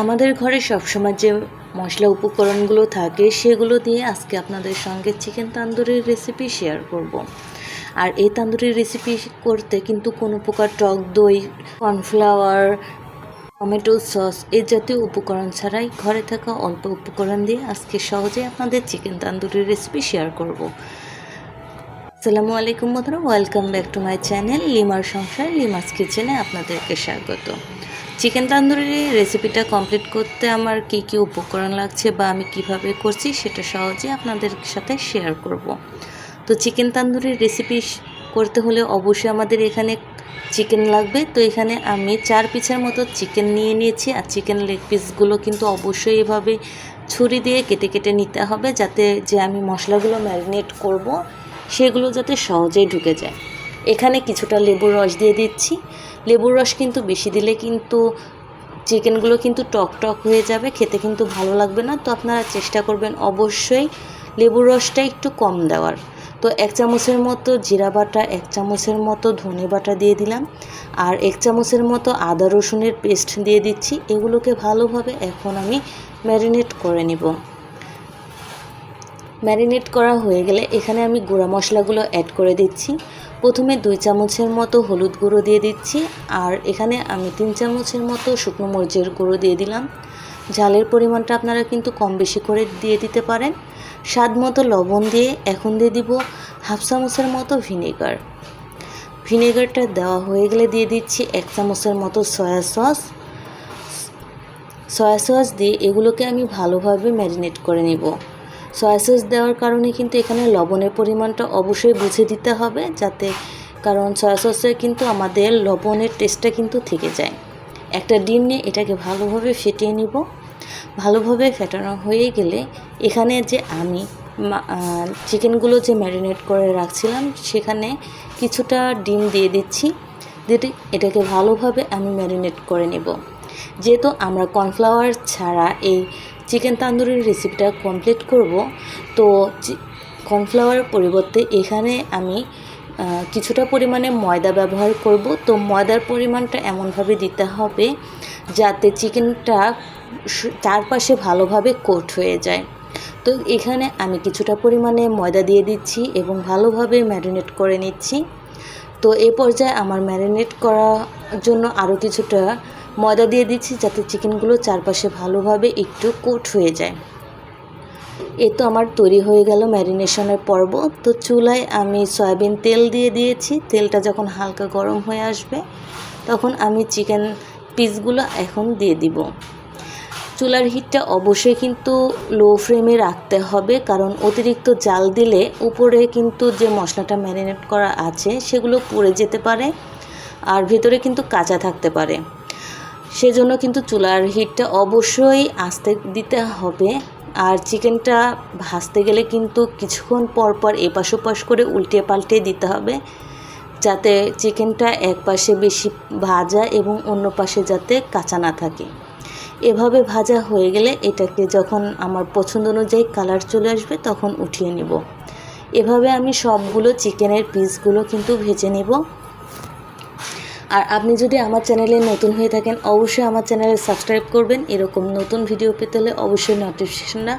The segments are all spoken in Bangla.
আমাদের ঘরে সবসময় যে মশলা উপকরণগুলো থাকে, সেগুলো দিয়ে আজকে আপনাদের সঙ্গে চিকেন তান্দুরির রেসিপি শেয়ার করব। আর এই তান্দুরি রেসিপি করতে কিন্তু কোনো প্রকার টক দই কর্নফ্লাওয়ার টমেটো সস এই জাতীয় উপকরণ ছাড়াই ঘরে থাকা অল্প উপকরণ দিয়ে আজকে সহজে আপনাদের চিকেন তান্দুরির রেসিপি শেয়ার করব। আসসালামু আলাইকুম বন্ধুরা welcome back to my channel লিমার সংসার, লিমাস কিচেনে আপনাদেরকে স্বাগত চিকেন তান্দুরি রেসিপিটা কমপ্লিট করতে আমার কি কি উপকরণ লাগছে বা আমি কীভাবে করছি সেটা সহজে আপনাদের সাথে শেয়ার করব। তো চিকেন তান্দুরির রেসিপি করতে হলে অবশ্যই আমাদের এখানে চিকেন লাগবে। তো এখানে আমি চার পিসের মতো চিকেন নিয়ে নিয়েছি আর চিকেন লেগ পিসগুলো কিন্তু অবশ্যই এভাবে ছুরি দিয়ে কেটে কেটে নিতে হবে যাতে যে আমি মশলাগুলো ম্যারিনেট করব, সেগুলো যাতে সহজেই ঢুকে যায়। এখানে কিছুটা লেবুর রস দিয়ে দিচ্ছি। লেবুর রস কিন্তু বেশি দিলে কিন্তু চিকেনগুলো কিন্তু টক টক হয়ে যাবে, খেতে কিন্তু ভালো লাগবে না। তো আপনারা চেষ্টা করবেন অবশ্যই লেবুর রসটা একটু কম দেওয়ার। তো এক চামচের মতো জিরা বাটা, এক চামচের মতো ধনে বাটা দিয়ে দিলাম। আর এক চামচের মতো আদা রসুনের পেস্ট দিয়ে দিচ্ছি। এগুলোকে ভালোভাবে এখন আমি ম্যারিনেট করে নিব। ম্যারিনেট করা হয়ে গেলে এখানে আমি গুঁড়া মশলাগুলো অ্যাড করে দিচ্ছি। প্রথমে দুই চামচের মতো হলুদ গুঁড়ো দিয়ে দিচ্ছি, আর এখানে আমি তিন চামচের মতো শুকনো মরিচের গুঁড়ো দিয়ে দিলাম। ঝালের পরিমাণটা আপনারা কিন্তু কম বেশি করে দিয়ে দিতে পারেন। স্বাদ মতো লবণ দিয়ে এখন দিয়ে দিব হাফ চামচের মতো ভিনেগার। ভিনেগারটা দেওয়া হয়ে গেলে দিয়ে দিচ্ছি এক চামচের মতো সয়া সস। সয়া সস দিয়ে এগুলোকে আমি ভালোভাবে ম্যারিনেট করে নেব। সয়া সস দেওয়ার কারণে কিন্তু এখানে লবণের পরিমাণটা অবশ্যই বুঝে দিতে হবে যাতে, কারণ সয়া সসে কিন্তু আমাদের লবণের টেস্টটা কিন্তু থেকে যায়। একটা ডিম নিয়ে এটাকে ভালোভাবে ফেটিয়ে নিব। ভালোভাবে ফেটানো হয়ে গেলে এখানে যে আমি চিকেনগুলো যে ম্যারিনেট করে রাখছিলাম সেখানে কিছুটা ডিম দিয়ে দিচ্ছি। দিয়ে এটাকে ভালোভাবে আমি ম্যারিনেট করে নেব। যেহেতু আমরা কর্নফ্লাওয়ার ছাড়া এই চিকেন তান্দুরির রেসিপিটা কমপ্লিট করব। তো কর্নফ্লাওয়ারের পরিবর্তে এখানে আমি কিছুটা পরিমাণে ময়দা ব্যবহার করব। তো ময়দার পরিমাণটা এমনভাবে দিতে হবে যাতে চিকেনটা চারপাশে ভালোভাবে কোট হয়ে যায়। তো এখানে আমি কিছুটা পরিমাণে ময়দা দিয়ে দিচ্ছি এবং ভালোভাবে ম্যারিনেট করে নিচ্ছি। তো এ পর্যায়ে আমার ম্যারিনেট করার জন্য আরও কিছুটা ময়দা দিয়ে দিচ্ছি যাতে চিকেনগুলো চারপাশে ভালোভাবে একটু কোট হয়ে যায়। এ তো আমার তৈরি হয়ে গেল ম্যারিনেশনের পর্ব। তো চুলায় আমি সয়াবিন তেল দিয়ে দিয়েছি। তেলটা যখন হালকা গরম হয়ে আসবে, তখন আমি চিকেন পিসগুলো এখন দিয়ে দিব। চুলার হিটটা অবশ্যই কিন্তু লো ফ্লেমে রাখতে হবে, কারণ অতিরিক্ত জাল দিলে উপরে কিন্তু যে মশলাটা ম্যারিনেট করা আছে, সেগুলো পুড়ে যেতে পারে আর ভেতরে কিন্তু কাঁচা থাকতে পারে। সেজন্য কিন্তু চুলার হিটটা অবশ্যই আস্তে দিতে হবে। আর চিকেনটা ভাজতে গেলে কিন্তু কিছুক্ষণ পর পর এপাশ ওপাশ করে উল্টে পাল্টে দিতে হবে। যাতে চিকেনটা এক পাশে বেশি ভাজা এবং অন্য পাশে যাতে কাঁচা না থাকে। এভাবে ভাজা হয়ে গেলে এটাকে যখন আমার পছন্দ অনুযায়ী কালার চলে আসবে তখন উঠিয়ে নেব। এভাবে আমি সবগুলো চিকেনের পিসগুলো কিন্তু ভেজে নেব। আর আপনি যদি আমার চ্যানেলে নতুন হয়ে থাকেন, অবশ্যই আমার চ্যানেলে সাবস্ক্রাইব করবেন। এরকম নতুন ভিডিও পেতে হলে অবশ্যই নোটিফিকেশানটা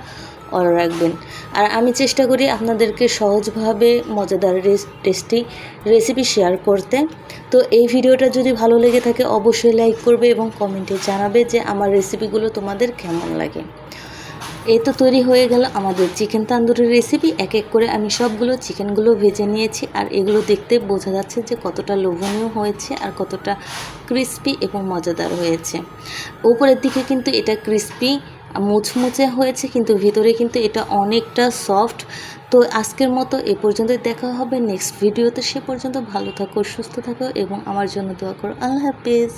অল রাখবেন। আর আমি চেষ্টা করি আপনাদেরকে সহজভাবে মজাদার টেস্টি রেসিপি শেয়ার করতে। তো এই ভিডিওটা যদি ভালো লেগে থাকে, অবশ্যই লাইক করবে এবং কমেন্টে জানাবে যে আমার রেসিপিগুলো তোমাদের কেমন লাগে। এই তো তৈরি হয়ে গেল আমাদের চিকেন তান্দুরির রেসিপি এক এক করে আমি সবগুলো চিকেনগুলো ভেজে নিয়েছি আর এগুলো দেখতে বোঝা যাচ্ছে যে কতটা লোভনীয় হয়েছে আর কতটা ক্রিস্পি এবং মজাদার হয়েছে। উপরের দিকে কিন্তু এটা ক্রিস্পি মুচমুচে হয়েছে কিন্তু ভিতরে কিন্তু এটা অনেকটা সফট তো আজকের মতো এ পর্যন্ত দেখা হবে নেক্সট ভিডিওতে সে পর্যন্ত ভালো থাকো, সুস্থ থাকো এবং আমার জন্য দোয়া করো। আল্লাহ হাফিজ।